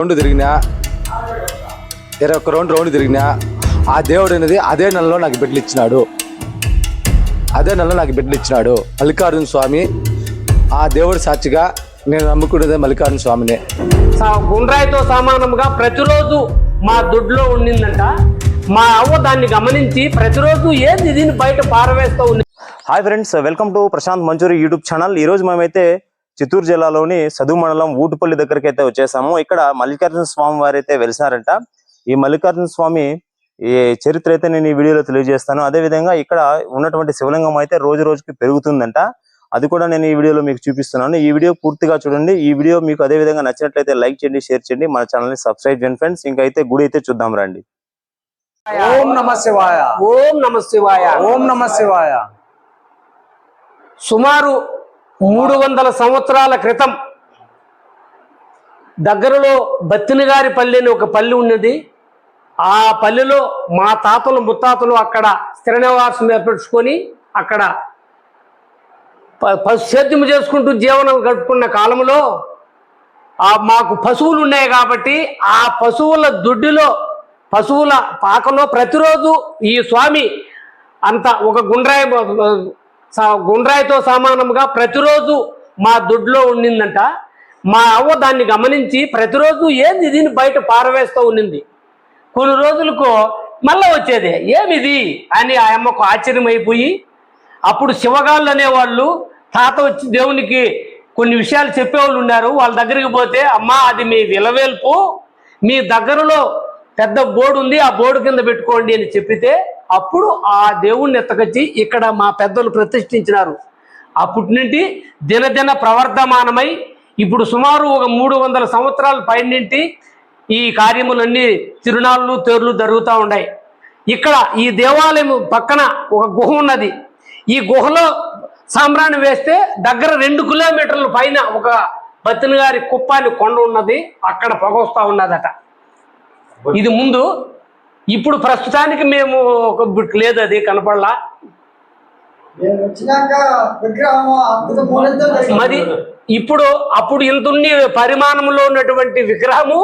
Round తిరిగినా ఇరవై ఒక్క రౌండ్ రౌండ్ తిరిగినా ఆ దేవుడు అనేది అదే నెలలో నాకు బిడ్డలు ఇచ్చినాడు. అదే నెలలో నాకు బిడ్డలు ఇచ్చినాడు. మల్లికార్జున స్వామి ఆ దేవుడి సాక్షిగా నేను నమ్ముకునేదే మల్లికార్జున స్వామినే. సా- గుండ్రాయితో సమానంగా ప్రతిరోజు మా దొడ్లో ఉండిందంట. మా అవ్వ దాన్ని గమనించి ప్రతిరోజు ఏంది దీన్ని బయట పారవేస్తూ ఉంది hi friends welcome to Prashant Manchuri YouTube channel ఈ రోజు మేమైతే చిత్తూరు జిల్లాలోని సదువు మండలం ఊటుపల్లి దగ్గరికి అయితే వచ్చేసాము. ఇక్కడ మల్లికార్జున స్వామి వారు అయితే వెలిసారంట. ఈ మల్లికార్జున స్వామి ఈ చరిత్ర అయితే నేను ఈ వీడియోలో తెలియజేస్తాను. అదే విధంగా ఇక్కడ ఉన్నటువంటి శివలింగం అయితే రోజు రోజుకి పెరుగుతుందంట. అది కూడా నేను ఈ వీడియోలో మీకు చూపిస్తున్నాను. ఈ వీడియో పూర్తిగా చూడండి. ఈ వీడియో మీకు అదే విధంగా నచ్చినట్లయితే లైక్ చేయండి షేర్ చేయండి. మన ఛానల్ని సబ్స్క్రైబ్ చేయండి ఫ్రెండ్స్. ఇంకా అయితే గుడి అయితే చూద్దాం రండి. ఓం నమ శివాయ. ఓం నమ శివాయ. ఓం నమ శివాయ. సుమారు మూడు వందల సంవత్సరాల క్రితం దగ్గరలో బత్తినగారి పల్లి అని ఒక పల్లి ఉన్నది. ఆ పల్లెలో మా తాతలు ముత్తాతలు అక్కడ స్థిర నివాసం ఏర్పరచుకొని అక్కడ ప- పశు సేద్యం చేసుకుంటూ జీవనం గడుపుకున్న కాలంలో మాకు పశువులు ఉన్నాయి కాబట్టి ఆ పశువుల దుడ్డిలో పశువుల పాకలో ప్రతిరోజు ఈ స్వామి అంత ఒక గుండ్రాయి గుండ్రాయితో సమానంగా ప్రతిరోజు మా దొడ్లో ఉండిందంట. మా అవ్వ దాన్ని గమనించి ప్రతిరోజు ఏంది దీన్ని బయట పారవేస్తూ ఉండింది. కొన్ని రోజులకు మళ్ళీ వచ్చేది ఏమిది? అని ఆ అమ్మకు ఆశ్చర్యమైపోయి అప్పుడు శివగాళ్ళు అనేవాళ్ళు తాత వచ్చి దేవునికి కొన్ని విషయాలు చెప్పేవాళ్ళు ఉన్నారు. వాళ్ళ దగ్గరికి పోతే అమ్మా అది మీ విలవేల్పు మీ దగ్గరలో పెద్ద బోర్డు ఉంది ఆ బోర్డు కింద పెట్టుకోండి అని చెప్పితే అప్పుడు ఆ దేవుణ్ణి ఎత్తకొచ్చి ఇక్కడ మా పెద్దలు ప్రతిష్ఠించినారు. అప్పటి నుండి దినదిన ప్రవర్ధమానమై ఇప్పుడు సుమారు ఒక మూడు వందల సంవత్సరాల పైనింటి ఈ కార్యములన్నీ తిరునాళ్ళు తేర్లు జరుగుతూ ఉన్నాయి. ఇక్కడ ఈ దేవాలయం పక్కన ఒక గుహ ఉన్నది. ఈ గుహలో సాంబ్రాణి వేస్తే దగ్గర రెండు కిలోమీటర్ల పైన ఒక బతిన గారి కుప్పాని కొండ ఉన్నది. అక్కడ పొగొస్తా ఉన్నదట. ఇది ముందు ఇప్పుడు ప్రస్తుతానికి మేము ఒక లేదు అది కనపడలా? మరి ఇప్పుడు అప్పుడు ఇంతున్ని పరిమాణంలో ఉన్నటువంటి విగ్రహము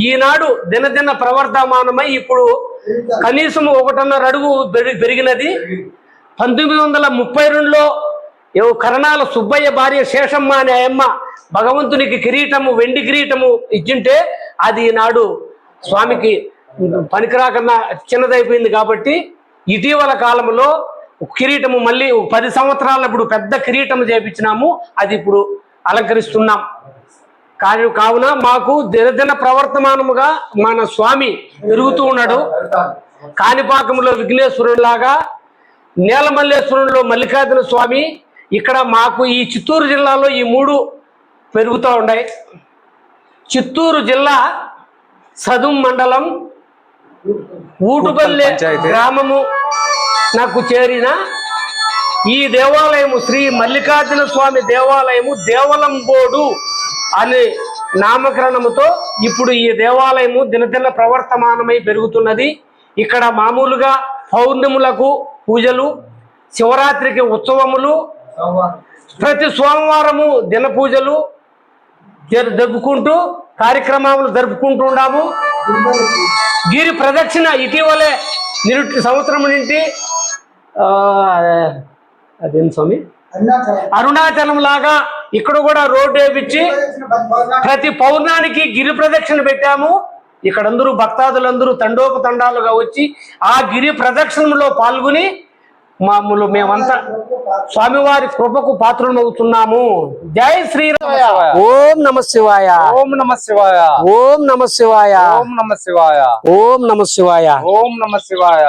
ఈనాడు దినదిన ప్రవర్ధమానమై ఇప్పుడు కనీసం ఒకటిన్నర అడుగు పెరి- పెరిగినది. పంతొమ్మిది వందల ముప్పై రెండులో ఏవో కరణాల సుబ్బయ్య భార్య శేషమ్మ అనే ఆయమ్మ భగవంతునికి కిరీటము వెండి కిరీటము ఇచ్చింటే అది ఈనాడు స్వామికి పనికిరాకన్నా చిన్నదైపోయింది కాబట్టి ఇటీవల కాలంలో కిరీటము మళ్ళీ పది సంవత్సరాల ఇప్పుడు పెద్ద కిరీటము చేపించినాము. అది ఇప్పుడు అలంకరిస్తున్నాం. కానీ కావున మాకు దినదిన ప్రవర్తమానముగా మన స్వామి పెరుగుతూ ఉన్నాడు. కాణిపాకంలో విఘ్నేశ్వరుడిలాగా నేలమల్లేశ్వరంలో మల్లికార్జున స్వామి ఇక్కడ మాకు ఈ చిత్తూరు జిల్లాలో ఈ మూడు పెరుగుతూ ఉన్నాయి. చిత్తూరు జిల్లా సదుం మండలం ఊటుపల్లె. గ్రామము నాకు చేరిన ఈ దేవాలయము శ్రీ మల్లికార్జున స్వామి దేవాలయము దేవలంబోడు అనే నామకరణముతో ఇప్పుడు ఈ దేవాలయము దినదిన ప్రవర్తమానమై పెరుగుతున్నది ఇక్కడ మామూలుగా పౌర్ణములకు పూజలు శివరాత్రికి ఉత్సవములు ప్రతి సోమవారము దిన పూజలు జరు- జరుపుకుంటూ కార్యక్రమాలు జరుపుకుంటూ ఉన్నాము గిరి ప్రదక్షిణ ఇటీవలే నిరుటి సంవత్సరం నుండి అదేం స్వామి? అరుణాచలం అరుణాచలం లాగా ఇక్కడ కూడా రోడ్డు వేపించి ప్రతి పౌర్ణానికి గిరి ప్రదక్షిణ పెట్టాము. ఇక్కడ అందరూ భక్తాదులందరూ తండోపతండాలుగా వచ్చి ఆ గిరి ప్రదక్షిణలో పాల్గొని మామూలు మేమంతా స్వామివారి కృపకు పాత్రమవుతున్నాము జై శ్రీరామ ఓం నమ శివాయ ఓం నమ శివాయ ఓం నమ శివాయ ఓం నమ శివాయ ఓం నమ శివాయ ఓం నమ శివాయ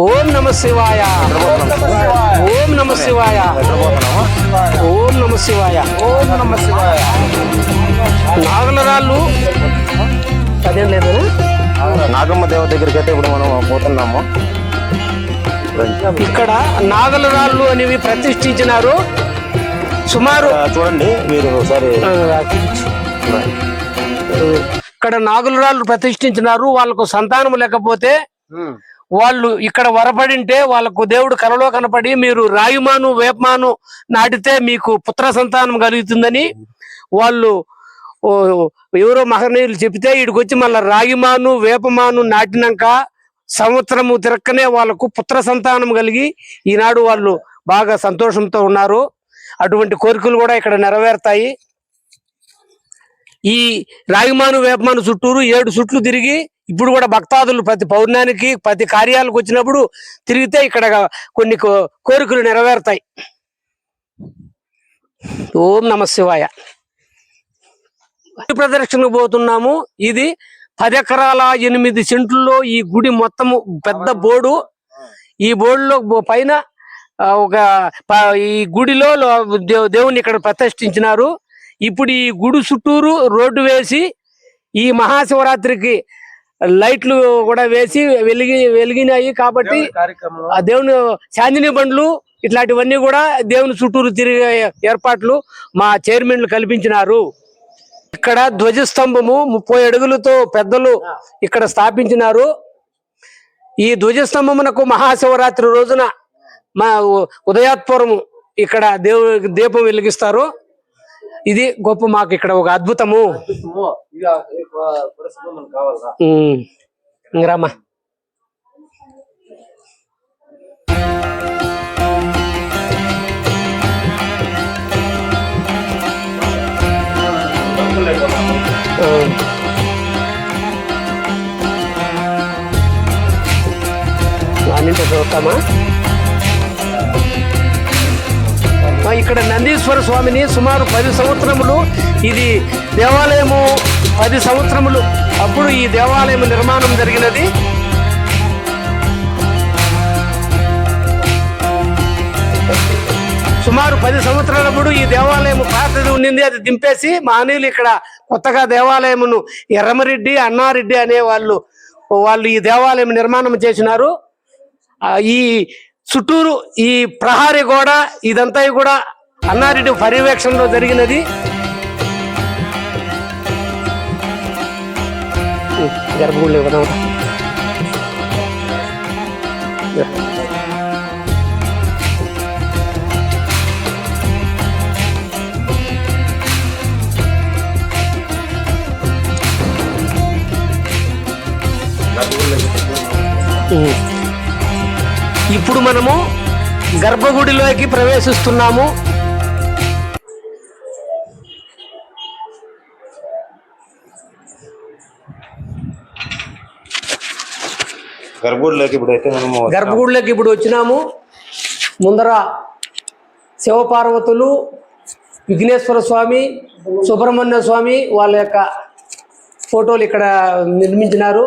ఓం నమ శివాయ ఓం నమ శివాయ ఓం నమ శివాయ ఓం నమ శివాయ నాగలరాళ్ళు అదేం లేదు నాగమ్మ దేవ దగ్గరికి అయితే ఇప్పుడు మనం పోతున్నాము ఇక్కడ నాగలరాళ్ళు అనేవి ప్రతిష్ఠించినారు. సుమారు చూడండి మీరు ఒకసారి ఇక్కడ నాగులరాళ్ళు ప్రతిష్ఠించినారు. వాళ్ళకు సంతానం లేకపోతే వాళ్ళు ఇక్కడ వరపడింటే వాళ్ళకు దేవుడు కలలో కనపడి మీరు రాయుమాను వేపమాను నాటితే మీకు పుత్ర సంతానం కలుగుతుందని వాళ్ళు ఎవరో మహనీయులు చెప్తే ఇక్కడికి వచ్చి మళ్ళీ రాగిమాను వేపమాను నాటినాక సంవత్సరము తిరక్కనే వాళ్ళకు పుత్ర సంతానం కలిగి ఈనాడు వాళ్ళు బాగా సంతోషంతో ఉన్నారు. అటువంటి కోరికలు కూడా ఇక్కడ నెరవేరుతాయి. ఈ రాగిమాను వేపమాను చుట్టూరు ఏడు చుట్లు తిరిగి ఇప్పుడు కూడా భక్తాదులు ప్రతి పౌర్ణానికి ప్రతి కార్యాలకు వచ్చినప్పుడు తిరిగితే ఇక్కడ కొన్ని కోరికలు నెరవేరుతాయి. ఓం నమ శివాయ. గుడి ప్రదర్శనకు పోతున్నాము. ఇది పది ఎకరాల ఎనిమిది సెంట్లలో ఈ గుడి మొత్తము పెద్ద బోర్డు. ఈ బోర్డులో పైన ఒక ఈ గుడిలో దేవుని ఇక్కడ ప్రతిష్ఠించినారు. ఇప్పుడు ఈ గుడి చుట్టూరు రోడ్డు వేసి ఈ మహాశివరాత్రికి లైట్లు కూడా వేసి వెలిగి వెలిగినాయి కాబట్టి ఆ దేవుని చాందిని బండ్లు ఇట్లాంటివన్నీ కూడా దేవుని చుట్టూరు తిరిగే ఏర్పాట్లు మా చైర్మన్లు కల్పించినారు. ఇక్కడ ధ్వజస్తంభము ముప్పై అడుగులతో పెద్దలు ఇక్కడ స్థాపించినారు. ఈ ధ్వజస్తంభమునకు మహాశివరాత్రి రోజున మా ఉ- ఉదయాత్పురము ఇక్కడ దేవు దీపం వెలిగిస్తారు. ఇది గొప్ప మాకు ఇక్కడ ఒక అద్భుతము. కావాలా ఉమ్. చూస్తామా ఇక్కడ నందీశ్వర స్వామిని సుమారు పది సంవత్సరములు ఇది దేవాలయము పది సంవత్సరములు అప్పుడు ఈ దేవాలయం నిర్మాణం జరిగినది సుమారు పది సంవత్సరాలప్పుడు ఈ దేవాలయం పాతది ఉండింది అది దింపేసి మహనీయులు ఇక్కడ కొత్తగా దేవాలయమును ఎర్రమరెడ్డి అన్నారెడ్డి అనే వాళ్ళు వాళ్ళు ఈ దేవాలయం నిర్మాణం చేసినారు. ఈ చుట్టూరు ఈ ప్రహారీ గోడ ఇదంతా కూడా అన్నారెడ్డి పర్యవేక్షణలో జరిగినది. గర్భగుడి ఇవ్వదాం ఇప్పుడు మనము గర్భగుడిలోకి ప్రవేశిస్తున్నాము. గర్భగుడిలోకి ఇప్పుడు అయితే మనము గర్భగుడిలోకి ఇప్పుడు వచ్చినాము. ముందర శివపార్వతులు విఘ్నేశ్వర స్వామి సుబ్రహ్మణ్య స్వామి వాళ్ళ యొక్క ఫోటోలు ఇక్కడ నిర్మించినారు.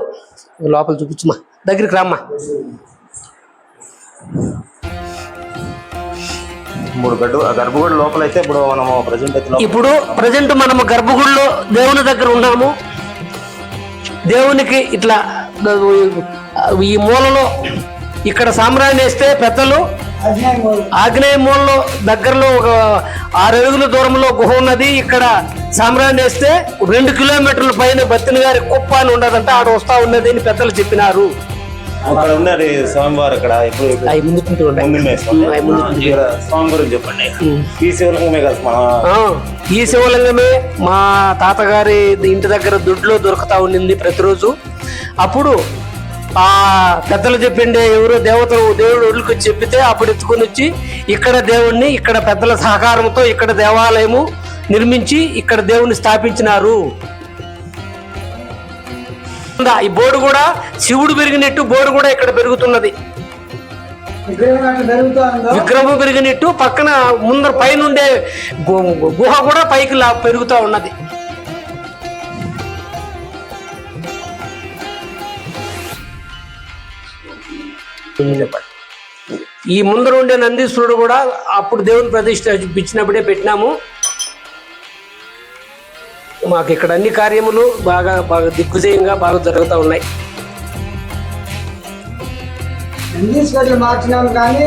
లోపల చూపించమా దగ్గరికి రామ్మా. మూడు గడ్డు గర్భగుడి లోపల అయితే ఇప్పుడు మనము ప్రజెంట్ అయితే ఇప్పుడు ప్రజెంట్ మనము గర్భగుడిలో దేవుని దగ్గర ఉన్నాము. దేవునికి ఇట్లా ఈ మూలలో ఇక్కడ సామ్రాణి వేస్తే పెద్దలు ఆగ్నేయ మూలలో దగ్గరలో ఒక ఆరు అడుగుల దూరంలో గుహ ఉన్నది. ఇక్కడ సామ్రాణి వేస్తే రెండు కిలోమీటర్ల పైన బత్తిన గారి కుప్ప అని ఉండదంటే ఆడ వస్తా ఉన్నది అని పెద్దలు చెప్పినారు. అక్కడ ఉన్నారు స్వామివారు అక్కడ ఇప్పుడు స్వామి. గురించి చెప్పండి. ఈ శివలింగమే కదా ఈ శివలింగమే మా తాతగారి ఇంటి దగ్గర దొడ్లో దొరుకుతా ఉండింది ప్రతిరోజు. అప్పుడు ఆ పెద్దలు చెప్పిండే ఎవరో దేవతలు దేవుడు ఒళ్ళుకి చెప్పితే అప్పుడు ఎత్తుకొని వచ్చి ఇక్కడ దేవుణ్ణి ఇక్కడ పెద్దల సహకారంతో ఇక్కడ దేవాలయము నిర్మించి ఇక్కడ దేవుని స్థాపించినారు. ఈ బోర్డు కూడా శివుడు పెరిగినట్టు బోర్డు కూడా ఇక్కడ పెరుగుతున్నది. విగ్రహం పెరిగినట్టు పక్కన ముందర పైన ఉండే గుహ కూడా పైకి పెరుగుతూ ఉన్నది. ఈ ముందర ఉండే నందీశ్వరుడు కూడా అప్పుడు దేవుని ప్రతిష్ట ఇచ్చినప్పుడే పెట్టినాము. మాకు ఇక్కడ అన్ని కార్యములు బాగా బాగా దిగ్విజయంగా బాగా జరుగుతూ ఉన్నాయి. మార్చినాం కానీ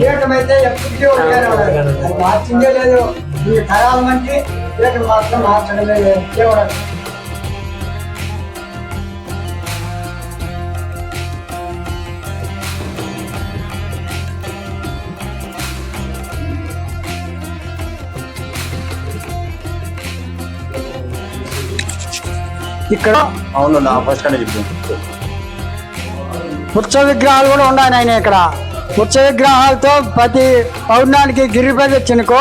పీఠం అయితే ఎప్పటికీ ఒకటే ఉన్నది. అది మార్చిందే లేదు. ఈ తరాల మంచి పీఠం మాత్రం మార్చడమే లేదు. ఇక్కడ అవును నా ఫస్ట్ కంటే చెప్పు. ఉత్సవ విగ్రహాలు కూడా ఉన్నాయి నాయన ఇక్కడ. ఉత్సవ విగ్రహాలతో ప్రతి పౌర్ణానికి గిరిపద చినుకో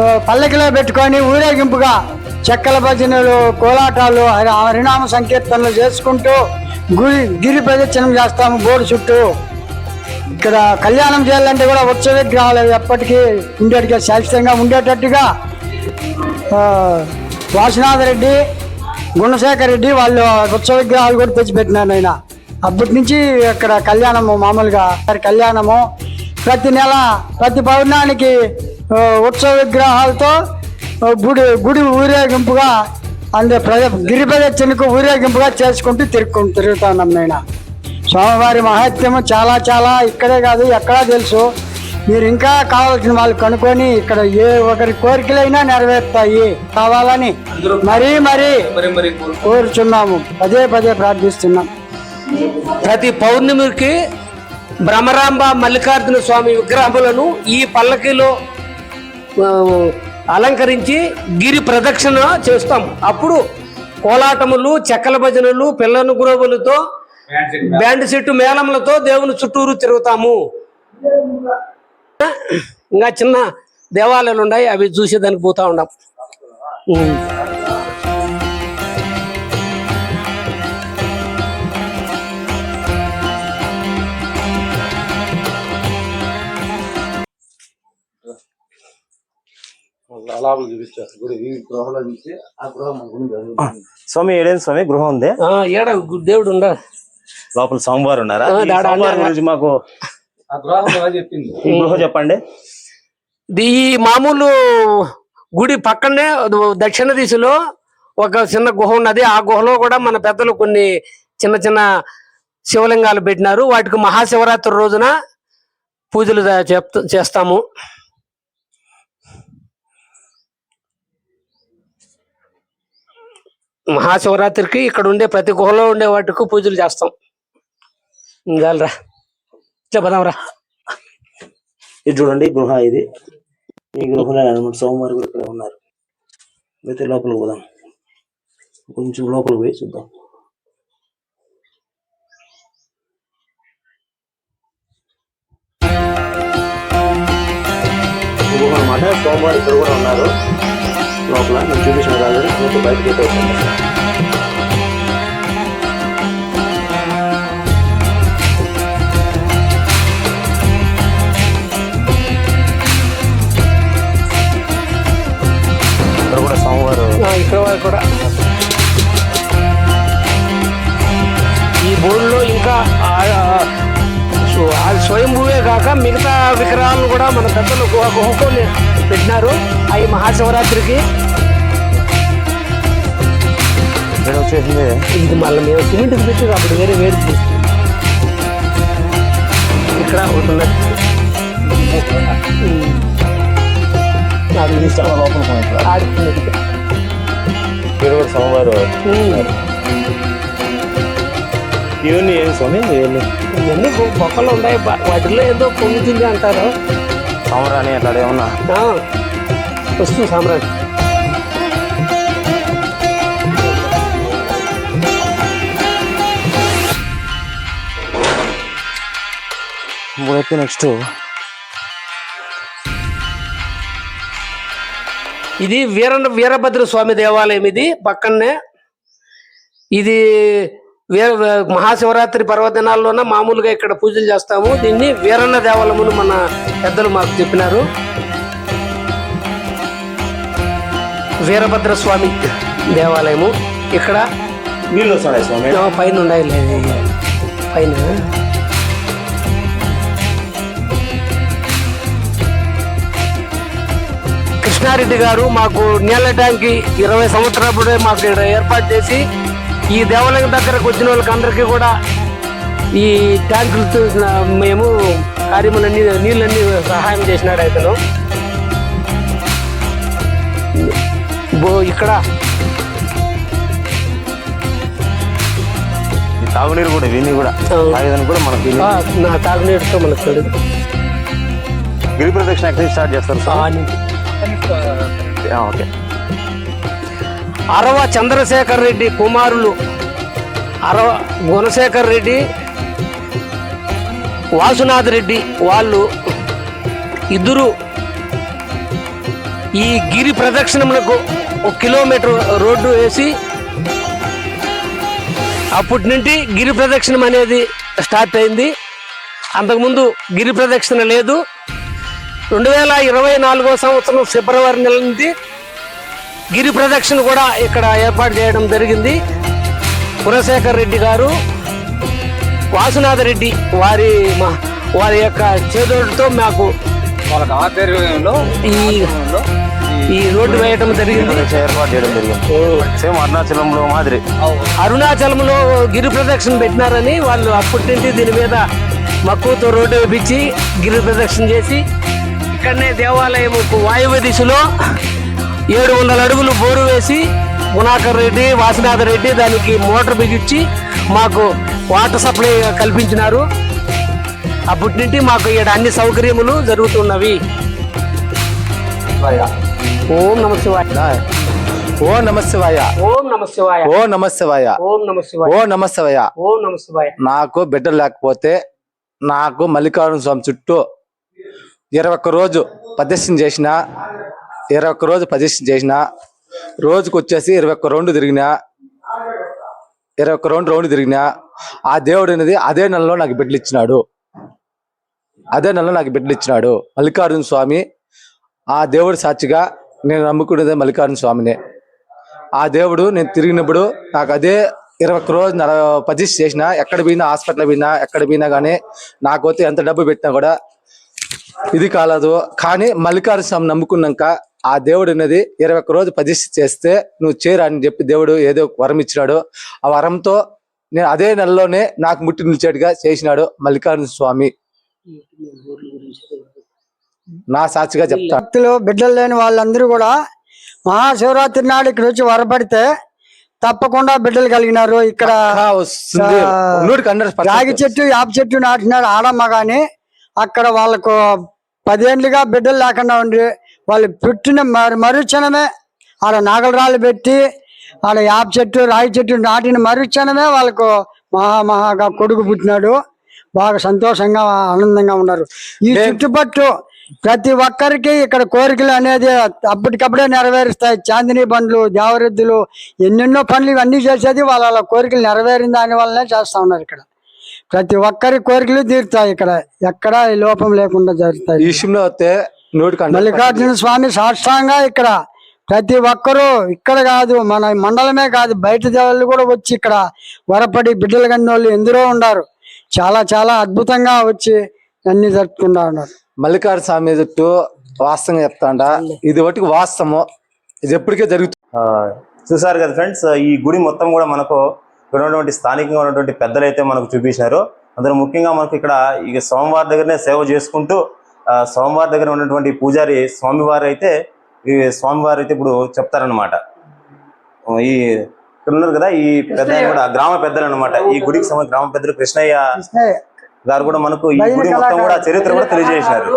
ఆ, పల్లకిలో పెట్టుకొని ఊరేగింపుగా చెక్కల భజనలు కోలాటాలు హరి- హరినామ సంకీర్తనలు చేసుకుంటూ గురి గిరి ప్రదక్షిణం చేస్తాము బోర్డు చుట్టూ. ఇక్కడ కళ్యాణం చేయాలంటే కూడా ఉత్సవ విగ్రహాలు ఎప్పటికీ ఉండేట్టుగా శాశ్వతంగా ఉండేటట్టుగా ఆ, వాసునాథ రెడ్డి గుణశేఖర్ రెడ్డి వాళ్ళు ఉత్సవ విగ్రహాలు కూడా తెచ్చిపెట్టినారు ఆయన. అప్పటి నుంచి ఇక్కడ కళ్యాణము మామూలుగా కళ్యాణము ప్రతి నెల ప్రతి పౌర్ణానికి ఉత్సవ విగ్రహాలతో గుడి గుడి ఊరేగింపుగా అందే ప్రజ గిరి ప్రదక్షిణకు ఊరేగింపుగా చేసుకుంటూ తిరుక్కు తిరుగుతున్నాం నేను స్వామివారి మహత్యము చాలా చాలా ఇక్కడే కాదు ఎక్కడా తెలుసు. మీరు ఇంకా కావాల్సిన వాళ్ళు కనుక్కొని ఇక్కడ ఏ ఒకరి కోరికలైనా నెరవేరుతాయి కావాలని మరీ మరీ కోరుచున్నాము. పదే పదే ప్రార్థిస్తున్నాం. ప్రతి పౌర్ణమికి భ్రమరాంబ మల్లికార్జున స్వామి విగ్రహములను ఈ పల్లకిలో అలంకరించి గిరి ప్రదక్షిణ చేస్తాం. అప్పుడు కోలాటములు చెక్కల భజనలు పిల్లను గురవులతో బ్యాండ్ సెట్టు మేళములతో దేవుని చుట్టూరు తిరుగుతాము. ఇంకా చిన్న దేవాలయాలు ఉన్నాయి అవి చూసేదానికి పోతా ఉన్నాం. స్వామి ఏడేం స్వామి? గృహం ఉంది? ఆ, ఏడ దేవుడు ఉండ? లోపల స్వామివారు ఉన్నారా. గురించి మాకు ఆ గృహం ఈ చెప్పండి. ఈ మామూలు గుడి పక్కనే దక్షిణ దిశలో ఒక చిన్న గుహ ఉన్నది. ఆ గుహలో కూడా మన పెద్దలు కొన్ని చిన్న చిన్న శివలింగాలు పెట్టినారు. వాటికి మహాశివరాత్రి రోజున పూజలు చేస్తాము. మహాశివరాత్రికి ఇక్కడ ఉండే ప్రతి గుహలో ఉండే వాటికి పూజలు చేస్తాం. ఇంకాలరా. ఇట్లా పదాంరా ఇది చూడండి గృహ ఇది. ఈ గృహలో అనమాట సోమవారం కూడా ఇక్కడ ఉన్నారు. అయితే లోపలికి పోదాం. కొంచెం లోపలికి పోయి చూద్దాం. గుహ అనమాట సోమవారం ఇక్కడ కూడా ఉన్నారు. లోపల నేను చూపించిన కాదు. బయటకు అయితే వచ్చాను వారు కూడా. ఈ బోర్డులో ఇంకా ఆ స్వయంభూవే కాక మిగతా విగ్రహాలను కూడా మన పెద్దలు గుహ గుహకొని పెట్టినారు. అవి మహాశివరాత్రికి. ఇక్కడ వచ్చేసింది ఇది మళ్ళీ మేము సిమెంట్ పెట్టి అప్పుడు వేరే వేరు ఇక్కడ. అది చాలా లోపల ఆడుతున్నది ఇక్కడ కూడా సోమవారం. ఇవన్నీ ఏం స్వామి ఇవన్నీ ఇవన్నీ బొక్కలు ఉన్నాయి వాటిలో ఏదో పొంగుతుంది అంటారు సామరాని అట్లా ఏమన్నా వస్తుంది సామ్రాట్ ఇప్పుడైతే నెక్స్ట్ ఇది వీర వీరభద్ర స్వామి దేవాలయం ఇది. పక్కనే ఇది వీర మహాశివరాత్రి పర్వదినాల్లోన మామూలుగా ఇక్కడ పూజలు చేస్తాము. దీన్ని వీరన్న దేవాలయమును మన పెద్దలు మాకు చెప్పినారు. వీరభద్ర స్వామి దేవాలయము. ఇక్కడ పైన ఉన్నాయి. పైన. కృష్ణారెడ్డి గారు మాకు నీళ్ళ ట్యాంక్ ఇరవై సంవత్సరాలప్పుడే మాకు ఇక్కడ ఏర్పాటు చేసి ఈ దేవాలయం దగ్గరకు వచ్చిన వాళ్ళకి అందరికీ కూడా ఈ ట్యాంకులతో మేము కార్యములన్నీ నీళ్ళన్నీ సహాయం చేసినాడు అతను బో ఇక్కడ. తాగునీరు కూడా ఇవన్నీ కూడా. తాగేదానికి కూడా మనకి నా తాగునీటితో మనకు గిరి ప్రదక్షిణ ఎక్కడి స్టార్ట్ చేస్తారు ఓకే. అరవ చంద్రశేఖర్ రెడ్డి కుమారులు. అరవ గుణశేఖర్ రెడ్డి వాసునాథ్ రెడ్డి వాళ్ళు ఇద్దరు ఈ గిరి ప్రదక్షిణములకు ఒక కిలోమీటర్ రోడ్డు వేసి అప్పటి నుండి గిరి ప్రదక్షిణం అనేది స్టార్ట్ అయింది. అంతకుముందు గిరి ప్రదక్షిణ లేదు. రెండు వేల ఇరవై నాలుగో సంవత్సరం ఫిబ్రవరి నెల నుండి గిరి ప్రదక్షిణ కూడా ఇక్కడ ఏర్పాటు చేయడం జరిగింది. కులశేఖర్ రెడ్డి గారు వాసునాథ రెడ్డి వారి మా- వారి యొక్క చేదోడుతో మాకు వాళ్ళకి ఆధ్వర్యంలో ఈ ఈ రోడ్డు వేయడం జరిగింది. ఏర్పాటు చేయడం జరిగింది. సేమ్ అరుణాచలంలో మాదిరి. అరుణాచలంలో గిరి ప్రదక్షిణ పెట్టినారని వాళ్ళు అప్పటి నుండి దీని మీద మక్కువతో రోడ్డు వేపించి గిరి ప్రదక్షిణ చేసి ఇక్కడనే దేవాలయం వాయువ్య దిశలో ఏడు వందల అడుగులు బోరు వేసి గుణాకర్ రెడ్డి వాసినాథ రెడ్డి దానికి మోటార్ బిగించి మాకు వాటర్ సప్లై కల్పించినారు. అప్పటి నుండి మాకు ఇక్కడ అన్ని సౌకర్యములు జరుగుతున్నవి. ఓం నమ శివాయ. ఓ నమ శివాయ. ఓం నమ శివాయ. ఓ నమ శివాయ. ఓం నమ శివాయ. ఓ నమ శివాయ. ఓం నమ శివాయ. నాకు బిడ్డలు లేకపోతే నాకు మల్లికార్జున స్వామి చుట్టూ ఇరవై ఒక్క రోజు ప్రదర్శన చేసిన ఇరవై ఒక్క రోజు ప్రదర్శన చేసిన రోజుకు వచ్చేసి ఇరవై ఒక్క రౌండ్ తిరిగినా ఇరవై ఒక్క రౌండ్ రౌండ్ తిరిగినా ఆ దేవుడు అనేది అదే నెలలో నాకు బిడ్డలు ఇచ్చినాడు. అదే నెలలో నాకు బిడ్డలు ఇచ్చినాడు. మల్లికార్జున స్వామి ఆ దేవుడు సాక్షిగా నేను నమ్ముకునేదే మల్లికార్జున స్వామినే. ఆ దేవుడు నేను తిరిగినప్పుడు నాకు అదే ఇరవై ఒక్క రోజు నర పజిస్ట్ చేసిన ఎక్కడ పోయినా హాస్పిటల్ పోయినా ఎక్కడ పోయినా కానీ నాకైతే ఎంత డబ్బు పెట్టినా కూడా ఇది కాలేదు. కానీ మల్లికార్జున స్వామి నమ్ముకున్నాక ఆ దేవుడు అనేది ఇరవై ఒక్క రోజు పజిస్ట్ చేస్తే నువ్వు చేరా అని చెప్పి దేవుడు ఏదో ఒక వరం ఇచ్చినాడు. ఆ వరంతో నేను అదే నెలలోనే నాకు ముట్టి నిలిచేట్టుగా చేసినాడు మల్లికార్జున స్వామి. నా సాక్షిగా చెప్తాను భక్తులు బిడ్డలు లేని వాళ్ళందరూ కూడా మహాశివరాత్రి నాడు ఇక్కడ వచ్చి వరపడితే తప్పకుండా బిడ్డలు కలిగినారు. ఇక్కడ రాగి చెట్టు యాప చెట్టు నాటినాడు ఆడమ్మ గాని అక్కడ వాళ్ళకు పదేండ్లుగా బిడ్డలు లేకుండా ఉండి వాళ్ళు పుట్టిన మరి మరుక్షణమే ఆడ నాగలరాళ్ళు పెట్టి ఆడ యాప చెట్టు రాగి చెట్టు నాటిన మరుక్షణమే వాళ్ళకు మహా మహాగా కొడుకు పుట్టినాడు. బాగా సంతోషంగా ఆనందంగా ఉన్నారు. ఈ చుట్టుపట్టు ప్రతి ఒక్కరికి ఇక్కడ కోరికలు అనేది అప్పటికప్పుడే నెరవేరుస్తాయి. చాందిని బండ్లు దేవరెద్దులు ఎన్నెన్నో పనులు ఇవన్నీ చేసేది వాళ్ళ వాళ్ళ కోరికలు నెరవేరిన దాని వల్లనే చేస్తా ఉన్నారు ఇక్కడ. ప్రతి ఒక్కరి కోరికలు తీరుతాయి ఇక్కడ. ఎక్కడ ఈ లోపం లేకుండా జరుగుతాయి. విషయంలో హండ్రెడ్ మల్లికార్జున స్వామి సాష్టాంగా ఇక్కడ. ప్రతి ఒక్కరూ ఇక్కడ కాదు మన మండలమే కాదు బయట దేవుళ్ళు కూడా వచ్చి ఇక్కడ వరపడి బిడ్డలు కన్న వాళ్ళు ఎందరో ఉన్నారు. చాలా చాలా అద్భుతంగా వచ్చి అన్ని జరుపుకుంటా ఉన్నారు. మల్లికార్జున స్వామి చుట్టూ వాస్తవంగా చెప్తాండ ఇది ఒకటి వాస్తవము ఇది ఎప్పటికే జరుగుతుంది ఆ, చూసారు కదా ఫ్రెండ్స్ ఈ గుడి మొత్తం కూడా మనకు ఇక్కడ ఉన్నటువంటి స్థానికంగా ఉన్నటువంటి పెద్దలు అయితే మనకు చూపించారు అందులో ముఖ్యంగా మనకు ఇక్కడ ఇక స్వామివారి దగ్గరనే సేవ చేసుకుంటూ ఆ, స్వామివారి దగ్గర ఉన్నటువంటి పూజారి స్వామివారు అయితే ఈ స్వామివారు అయితే ఇప్పుడు చెప్తారనమాట ఈ ఇక్కడ ఉన్నారు కదా ఈ పెద్ద కూడా గ్రామ పెద్దలు అనమాట ఈ గుడికి సంబంధించిన గ్రామ పెద్దలు కృష్ణయ్య గారు కూడా మనకు ఈ గుడి మొత్తం కూడా చరిత్ర కూడా తెలియజేసినారు.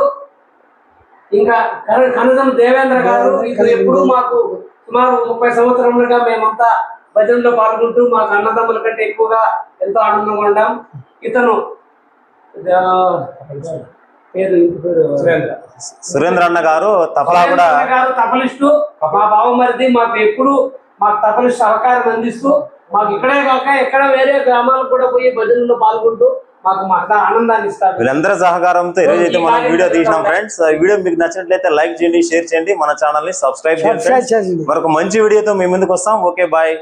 ఇంకా కన- కనజం దేవేంద్ర గారు ఎప్పుడు మాకు సుమారు ముప్పై సంవత్సరములుగా మేమంతా భజనలో పాల్గొంటూ మాకు అన్నదమ్ముల కంటే ఎక్కువగా ఎంతో ఆనందంగా ఉన్నాం ఇతను పేరు సురేంద్ర. సురేంద్ర అన్న గారు తపలా కూడా గారు తపలిస్టు మా బావమరిది మాకు ఎప్పుడు మాకు తపలిస్టు సహకారం అందిస్తూ మాకు ఇక్కడే కాక ఎక్కడ వేరే గ్రామాలకు కూడా పోయి భజనలో పాల్గొంటూ మాకు మా ఆనందాన్ని ఇస్తారు. వీళ్ళందరి సహకారంతో ఈరోజు అయితే మనం వీడియో తీసినాం ఫ్రెండ్స్. ఈ వీడియో మీకు నచ్చినట్లయితే లైక్ చేయండి షేర్ చేయండి మన ఛానల్ని సబ్స్క్రైబ్. చేయండి. మరొక మంచి వీడియోతో మీ ముందుకు వస్తాం. Okay bye.